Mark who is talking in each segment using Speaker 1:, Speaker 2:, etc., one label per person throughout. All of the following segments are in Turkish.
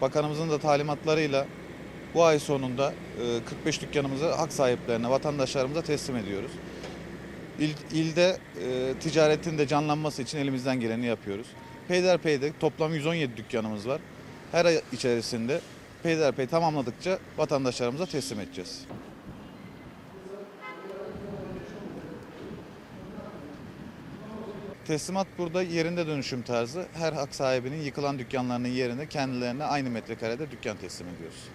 Speaker 1: Bakanımızın da talimatlarıyla bu ay sonunda e, 45 dükkanımızı hak sahiplerine, vatandaşlarımıza teslim ediyoruz. İl, ilde e, ticaretin de canlanması için elimizden geleni yapıyoruz. Peyderpey'de toplam 117 dükkanımız var. Her ay içerisinde Peyderpey tamamladıkça vatandaşlarımıza teslim edeceğiz. Teslimat burada yerinde dönüşüm tarzı. Her hak sahibinin yıkılan dükkanlarının yerine kendilerine aynı metrekarede dükkan teslim ediyoruz.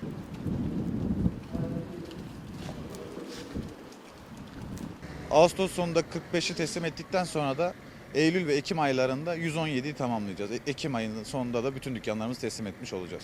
Speaker 1: Ağustos sonunda 45'i teslim ettikten sonra da Eylül ve Ekim aylarında 117'yi tamamlayacağız. E- Ekim ayının sonunda da bütün dükkanlarımızı teslim etmiş olacağız.